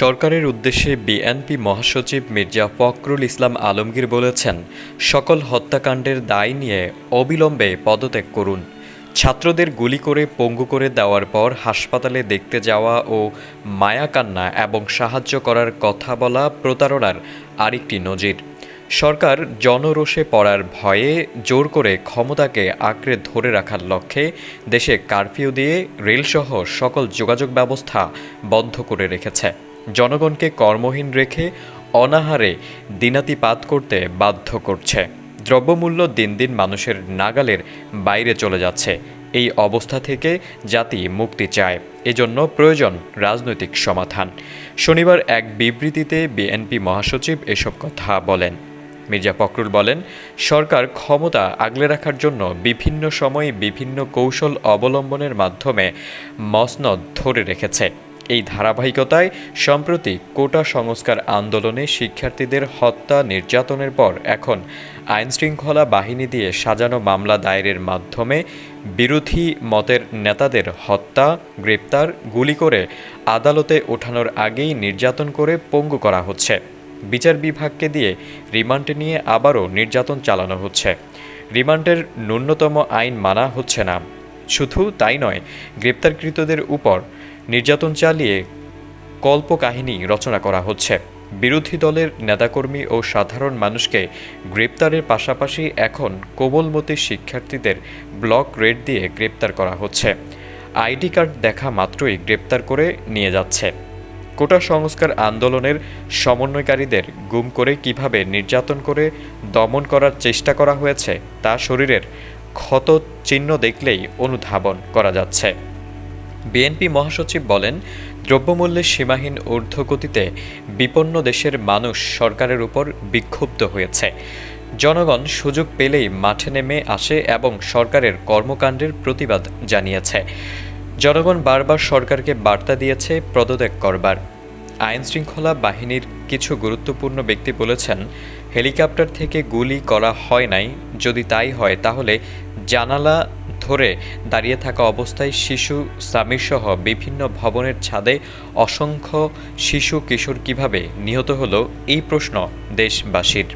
সরকারের উদ্দেশ্যে বিএনপি মহাসচিব মির্জা ফখরুল ইসলাম আলমগীর বলেছেন, সকল হত্যাকাণ্ডের দায় নিয়ে অবিলম্বে পদত্যাগ করুন। ছাত্রদের গুলি করে পঙ্গু করে দেওয়ার পর হাসপাতালে দেখতে যাওয়া ও মায়াকান্না এবং সাহায্য করার কথা বলা প্রতারণার আরেকটি নজির। সরকার জনরোষে পড়ার ভয়ে জোর করে ক্ষমতাকে আঁকড়ে ধরে রাখার লক্ষ্যে দেশে কারফিউ দিয়ে রেলসহ সকল যোগাযোগ ব্যবস্থা বন্ধ করে রেখেছে। জনগণকে কর্মহীন রেখে অনাহারে দিনাতিপাত করতে বাধ্য করছে। দ্রব্যমূল্য দিন দিন মানুষের নাগালের বাইরে চলে যাচ্ছে। এই অবস্থা থেকে জাতি মুক্তি চায়। এজন্য প্রয়োজন রাজনৈতিক সমাধান। শনিবার এক বিবৃতিতে বিএনপি মহাসচিব এসব কথা বলেন। মির্জা ফখরুল বলেন, সরকার ক্ষমতা আগলে রাখার জন্য বিভিন্ন সময়ে বিভিন্ন কৌশল অবলম্বনের মাধ্যমে মসনদ ধরে রেখেছে। এই ধারাবাহিকতায় সম্প্রতি কোটা সংস্কার আন্দোলনে শিক্ষার্থীদের হত্যা নির্যাতনের পর এখন আইনশৃঙ্খলা বাহিনী দিয়ে সাজানো মামলা দায়েরের মাধ্যমে বিরোধী মতের নেতাদের হত্যা, গ্রেপ্তার, গুলি করে আদালতে ওঠানোর আগেই নির্যাতন করে পঙ্গু করা হচ্ছে। বিচার বিভাগকে দিয়ে রিমান্ডে নিয়ে আবারও নির্যাতন চালানো হচ্ছে। রিমান্ডের ন্যূনতম আইন মানা হচ্ছে না। শুধু তাই নয়, গ্রেপ্তারকৃতদের উপর নির্যাতন চালিয়ে কল্পকাহিনী রচনা করা হচ্ছে। বিরোধী দলের নেতাকর্মী ও সাধারণ মানুষকে গ্রেপ্তারের পাশাপাশি এখন কোমলমতি শিক্ষার্থীদের ব্লক রেড দিয়ে গ্রেপ্তার করা হচ্ছে। আইডি কার্ড দেখা মাত্রই গ্রেপ্তার করে নিয়ে যাচ্ছে। কোটা সংস্কার আন্দোলনের সমন্বয়কারীদের গুম করে কীভাবে নির্যাতন করে দমন করার চেষ্টা করা হয়েছে, তা শরীরের ক্ষত চিহ্ন দেখলেই অনুধাবন করা যাচ্ছে। বিএনপি মহাসচিব বলেন, দ্রব্যমূল্যের সীমাহীন ঊর্ধ্বগতিতে বিপন্ন দেশের মানুষ সরকারের উপর বিক্ষুব্ধ হয়েছে। জনগণ সুযোগ পেলেই মাঠে নেমে আসে এবং সরকারের কর্মকাণ্ডের প্রতিবাদ জানিয়েছে। জনগণ বারবার সরকারকে বার্তা দিয়েছে পদত্যাগ করবার। আইন শৃঙ্খলা বাহিনীর কিছু গুরুত্বপূর্ণ ব্যক্তি বলেছেন, হেলিকপ্টার থেকে গুলি করা হয় নাই, যদি তাই হয় তাহলে জানালা ধরে দাঁড়িয়ে থাকা অবস্থায় শিশু সামিরসহ বিভিন্ন ভবনের ছাদে অসংখ্য শিশু কিশোর কীভাবে নিহত হলো, এই প্রশ্ন দেশবাসীর।